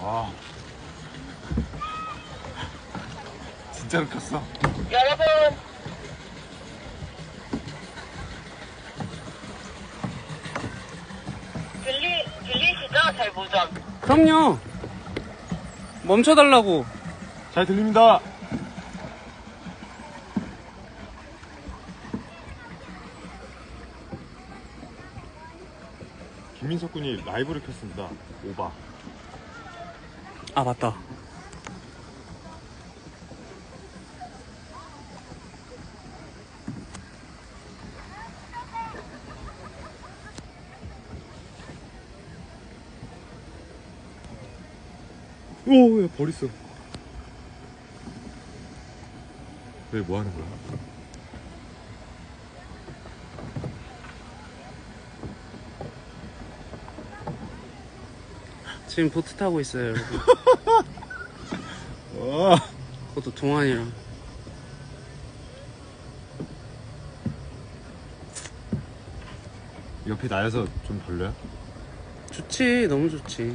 와. 진짜로 켰어. 여러분 들리 들리시죠? 잘 보죠. 그럼요. 멈춰달라고. 잘 들립니다. 김민석 군이 라이브를 켰습니다. 오바. 아, 맞다. 오, 야, 버렸어. 왜뭐 하는 거야? 지금 보트 타고 있어요, 여러분. 와. 그것도 동안이랑. 옆에 나여서 좀 별로야? 좋지, 너무 좋지.